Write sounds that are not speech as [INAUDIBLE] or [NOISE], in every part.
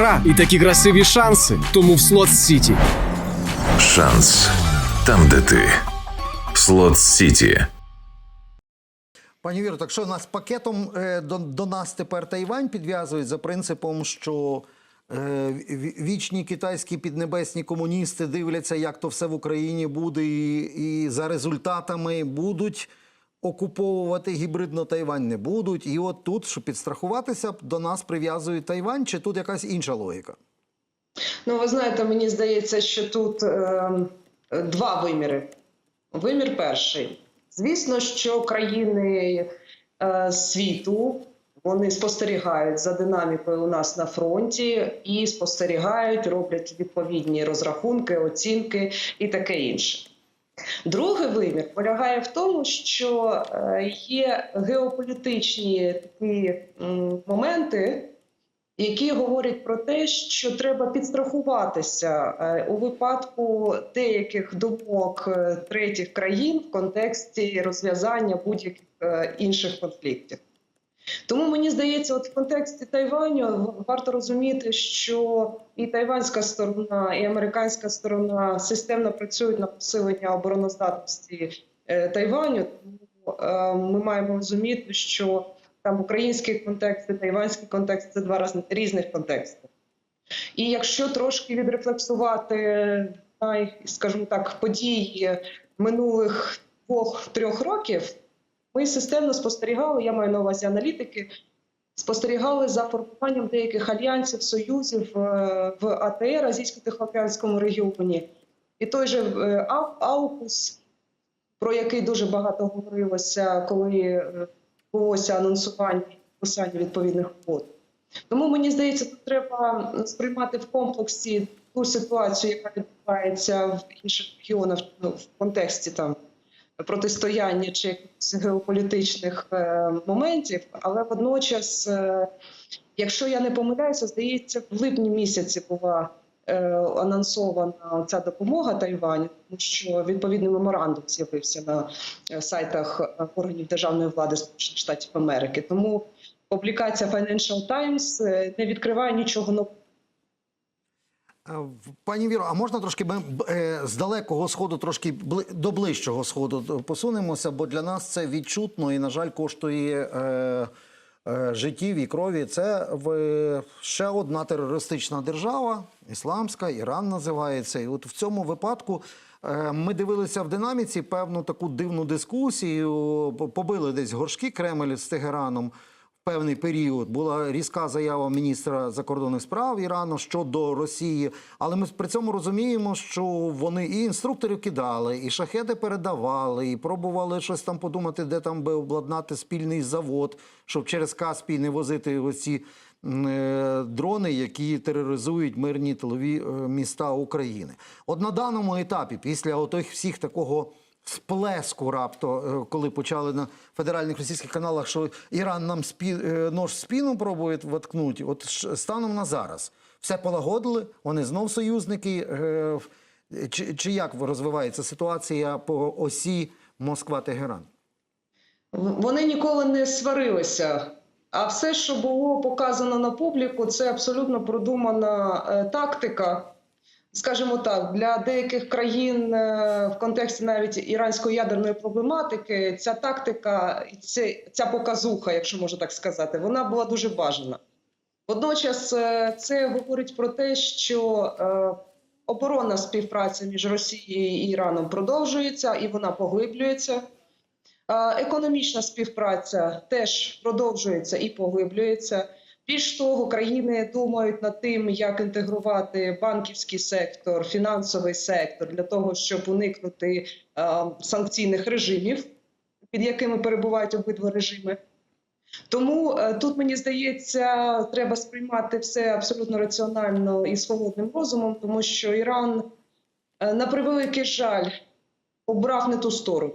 гра і такі красиві шанси. Тому в Слот Сіті. Шанс там, де ти. Слот Сіті. Пані Віро, так що нас пакетом е, до, до нас тепер Тайвань підв'язують за принципом, що е, вічні китайські піднебесні комуністи дивляться, як то все в Україні буде, і, і за результатами будуть окуповувати гібридно Тайвань не будуть. І от тут, щоб підстрахуватися, до нас прив'язують Тайвань, чи тут якась інша логіка? Ну, ви знаєте, мені здається, що тут е, два виміри. Вимір перший. Звісно, що країни е, світу вони спостерігають за динамікою у нас на фронті і спостерігають, роблять відповідні розрахунки, оцінки і таке інше. Другий вимір полягає в тому, що е, є геополітичні такі моменти, які говорять про те, що треба підстрахуватися е, у випадку деяких думок е, третіх країн в контексті розв'язання будь-яких інших конфліктів. Тому мені здається, от в контексті Тайваню варто розуміти, що і тайванська сторона, і американська сторона системно працюють на посилення обороноздатності е, Тайваню. Тому е, ми маємо розуміти, що там український контекст і тайванський контекст це два різних контексти. І якщо трошки відрефлексувати скажімо так, події минулих двох-трьох років, ми системно спостерігали, я маю на увазі аналітики, спостерігали за формуванням деяких альянсів, союзів е, в АТР, Азійсько-Тихоокеанському регіоні. І той же е, Аукус, про який дуже багато говорилося, коли е, відбулося анонсування і підписання відповідних угод. Тому мені здається, тут треба сприймати в комплексі ту ситуацію, яка відбувається в інших регіонах ну, в контексті там протистояння чи геополітичних е, моментів. Але водночас, е, якщо я не помиляюся, здається, в липні місяці була е, анонсована ця допомога Тайваню, тому що відповідний меморандум з'явився на сайтах органів державної влади Сполучених Штатів Америки. Тому публікація Financial Times не відкриває нічого нового. Е, Пані Віро, а можна трошки ми е, з далекого сходу, трошки до ближчого сходу посунемося, бо для нас це відчутно і, на жаль, коштує е, життів і крові. Це в, ще одна терористична держава, ісламська, Іран називається. І от в цьому випадку ми дивилися в динаміці певну таку дивну дискусію. Побили десь горшки Кремль з Тегераном певний період була різка заява міністра закордонних справ Ірану щодо Росії. Але ми при цьому розуміємо, що вони і інструкторів кидали, і шахеди передавали, і пробували щось там подумати, де там би обладнати спільний завод, щоб через Каспій не возити оці е, дрони, які тероризують мирні тилові е, міста України. От на даному етапі, після отих всіх такого сплеску рапто, е, коли почали на федеральних російських каналах, що Іран нам спі, е, нож в спіну пробує воткнути. От станом на зараз все полагодили, вони знов союзники. Е, Чи, чи як розвивається ситуація по осі Москва-Тегеран? Вони ніколи не сварилися. А все, що було показано на публіку, це абсолютно продумана тактика. Скажімо так, для деяких країн е, в контексті навіть іранської ядерної проблематики ця тактика, ця показуха, якщо можна так сказати, вона була дуже бажана. Водночас е, це говорить про те, що е, оборонна співпраця між Росією і Іраном продовжується і вона поглиблюється. Економічна співпраця теж продовжується і поглиблюється. Більш того, країни думають над тим, як інтегрувати банківський сектор, фінансовий сектор для того, щоб уникнути е, санкційних режимів, під якими перебувають обидва режими. Тому е, тут мені здається, треба сприймати все абсолютно раціонально і з холодним розумом, тому що Іран, е, на превеликий жаль, обрав не ту сторону.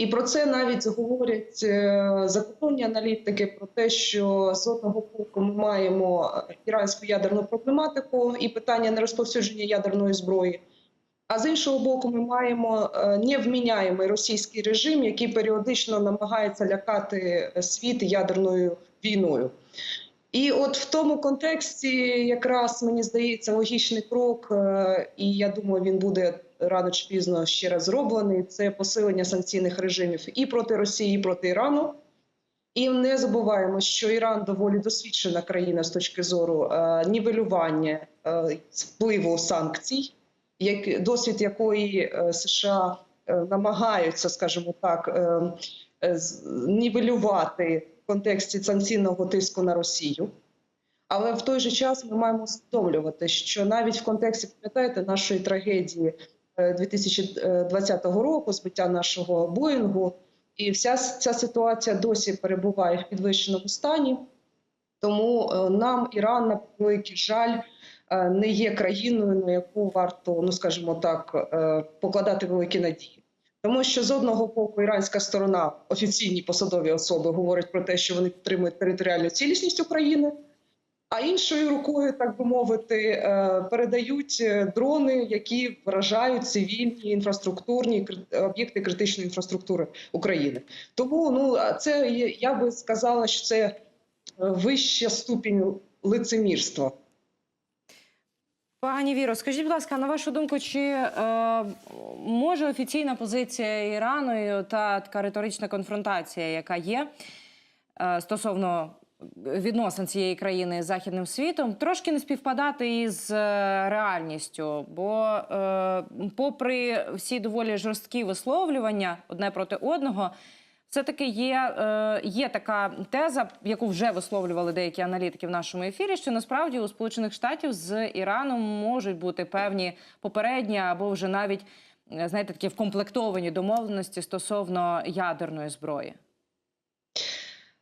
І про це навіть говорять е, закордонні аналітики про те, що з одного боку ми маємо іранську ядерну проблематику і питання нерозповсюдження ядерної зброї. А з іншого боку, ми маємо е, невміняємий російський режим, який періодично намагається лякати світ ядерною війною. І от в тому контексті, якраз мені здається, логічний крок, е, і я думаю, він буде рано чи пізно ще раз зроблений. Це посилення санкційних режимів і проти Росії, і проти Ірану. І не забуваємо, що Іран доволі досвідчена країна з точки зору е, нівелювання е, впливу санкцій, як досвід якої е, США е, намагаються, скажімо так, е, е, нівелювати в контексті санкційного тиску на Росію. Але в той же час ми маємо усвідомлювати, що навіть в контексті пам'ятаєте нашої трагедії 2020 року, збиття нашого Боїнгу, і вся ця ситуація досі перебуває в підвищеному стані. Тому е, нам Іран, на великий жаль, е, не є країною, на яку варто, ну скажімо так, е, покладати великі надії. Тому що з одного боку іранська сторона, офіційні посадові особи, говорять про те, що вони підтримують територіальну цілісність України, а іншою рукою, так би мовити, е, передають е, дрони, які вражають цивільні інфраструктурні об'єкти критичної інфраструктури України. Тому ну це я би сказала, що це е, вища ступінь лицемірства. Пані Віро, скажіть, будь ласка, на вашу думку, чи е, може офіційна позиція Ірану та така риторична конфронтація, яка є е, стосовно відносин цієї країни з західним світом, трошки не співпадати із е, реальністю? Бо, е, попри всі доволі жорсткі висловлювання одне проти одного. Все-таки є, е, є така теза, яку вже висловлювали деякі аналітики в нашому ефірі, що насправді у Сполучених Штатів з Іраном можуть бути певні попередні або вже навіть е, знаєте такі вкомплектовані домовленості стосовно ядерної зброї.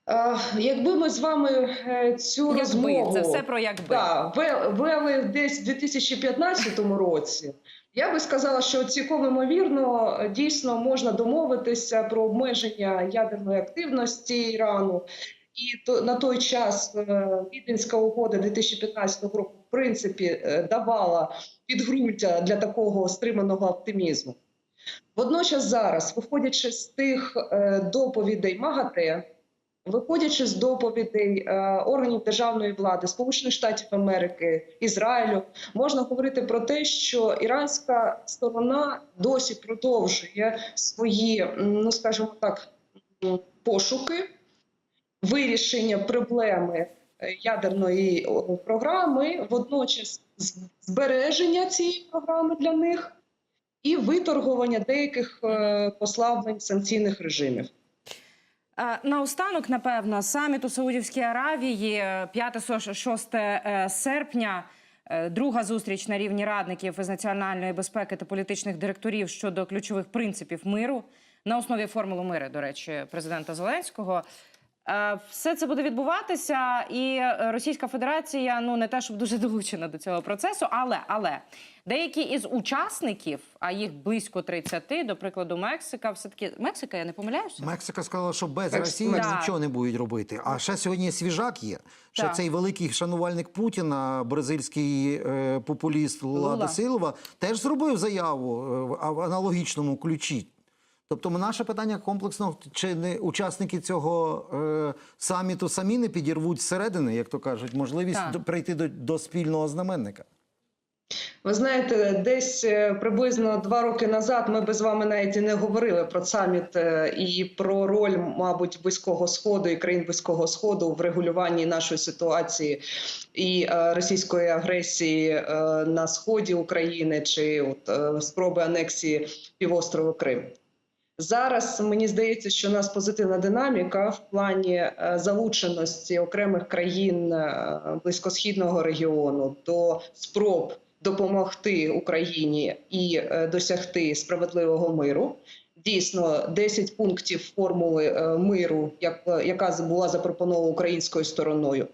Е, Якби ми з вами е, цю Якби розмову це все про якби. Да, вели десь в 2015 році. Я би сказала, що цілком ймовірно дійсно можна домовитися про обмеження ядерної активності Ірану. І то на той час е, Віденська угода 2015 року в принципі давала підґрунтя для такого стриманого оптимізму. Водночас зараз, виходячи з тих доповідей МАГАТЕ, Виходячи з доповідей е, органів державної влади Сполучених Штатів Америки, Ізраїлю, можна говорити про те, що іранська сторона досі продовжує свої, ну скажімо так, пошуки вирішення проблеми е, ядерної програми, водночас збереження цієї програми для них і виторгування деяких е, послаблень санкційних режимів. Е, Наостанок, напевно, саміт у Саудівській Аравії 5-6 серпня. е, Друга зустріч на рівні радників із національної безпеки та політичних директорів щодо ключових принципів миру на основі формули миру, до речі, президента Зеленського. Е, Все це буде відбуватися, і е, Російська Федерація ну не те, щоб дуже [LAUGHS] долучена до цього процесу, але але деякі із учасників, а їх близько 30, до прикладу, Мексика, все таки Мексика, я не помиляюся. Мексика сказала, що без Так, Росії так. нічого не будуть робити. А ще сьогодні свіжак є. Ще Так. цей великий шанувальник Путіна, бразильський е, популіст Лула. де теж зробив заяву е, в аналогічному ключі. Тобто, наше питання комплексно, чи не учасники цього е, саміту самі не підірвуть зсередини, як то кажуть, можливість Так. до- прийти до, до спільного знаменника. Ви знаєте, десь е, приблизно два роки назад ми би з вами навіть і не говорили про саміт е, і про роль, мабуть, близького сходу і країн близького сходу в регулюванні нашої ситуації і е, російської агресії на сході України чи от спроби анексії півострову Крим. Зараз мені здається, що у нас позитивна динаміка в плані е, залученості окремих країн е, близькосхідного регіону до спроб допомогти Україні і е, досягти справедливого миру. Дійсно, 10 пунктів формули миру, яка була запропонована українською стороною,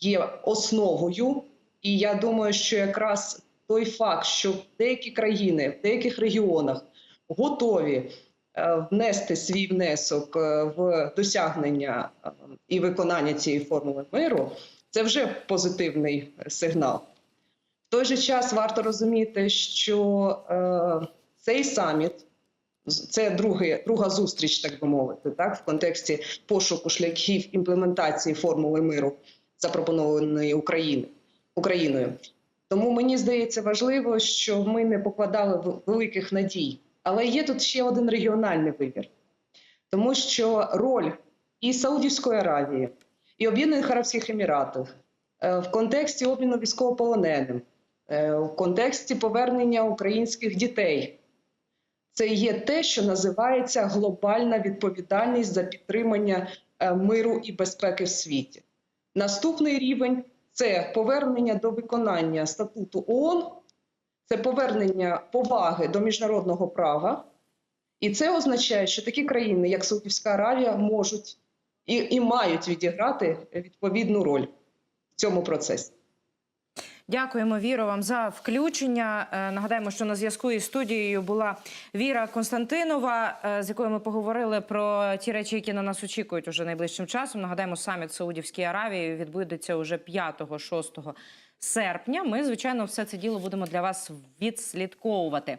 є основою. І я думаю, що якраз той факт, що деякі країни в деяких регіонах готові внести свій внесок е, в досягнення е, і виконання цієї формули миру, це вже позитивний сигнал. В той же час варто розуміти, що е, цей саміт це другий, друга зустріч, так би мовити, так, в контексті пошуку шляхів імплементації формули миру. запропонованої України, Україною. Тому мені здається важливо, що ми не покладали великих надій. Але є тут ще один регіональний вибір, тому що роль і Саудівської Аравії, і Об'єднаних Арабських Еміратів е, в контексті обміну військовополоненим, е, в контексті повернення українських дітей. Це є те, що називається глобальна відповідальність за підтримання е, миру і безпеки в світі. Наступний рівень це повернення до виконання статуту ООН, це повернення поваги до міжнародного права. І це означає, що такі країни, як Саудівська Аравія, можуть і, і мають відіграти відповідну роль в цьому процесі. Дякуємо, Віро, вам за включення. Е, Нагадаємо, що на зв'язку із студією була Віра Константинова, е, з якою ми поговорили про ті речі, які на нас очікують уже найближчим часом. Нагадаємо, саміт Саудівській Аравії відбудеться уже 5-6 серпня. Ми, звичайно, все це діло будемо для вас відслідковувати.